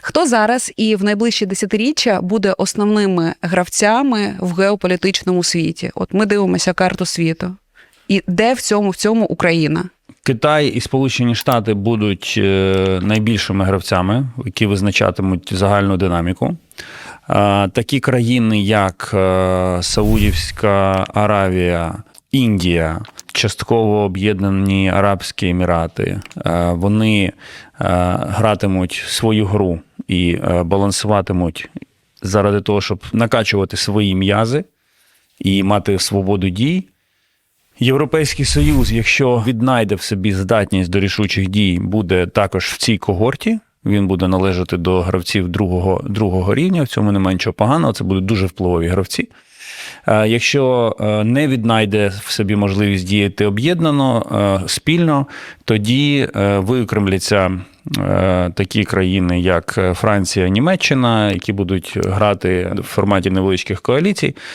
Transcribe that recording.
Хто зараз і в найближчі десятиріччя буде основними гравцями в геополітичному світі? От ми дивимося карту світу. І де в цьому в цьому Україна? Китай і Сполучені Штати будуть е, найбільшими гравцями, які визначатимуть загальну динаміку. Е, Такі країни, як е, Саудівська Аравія, Індія, частково об'єднані Арабські Емірати, е, вони е, гратимуть свою гру і е, балансуватимуть заради того, щоб накачувати свої м'язи і мати свободу дій. Європейський Союз, якщо віднайде в собі здатність до рішучих дій, буде також в цій когорті. Він буде належати до гравців другого, другого рівня. В цьому немає нічого поганого. Це будуть дуже впливові гравці. Е, Якщо е, не віднайде в собі можливість діяти об'єднано е, спільно, тоді виокремляться такі країни, як Франція, Німеччина, які будуть грати в форматі невеличких коаліцій.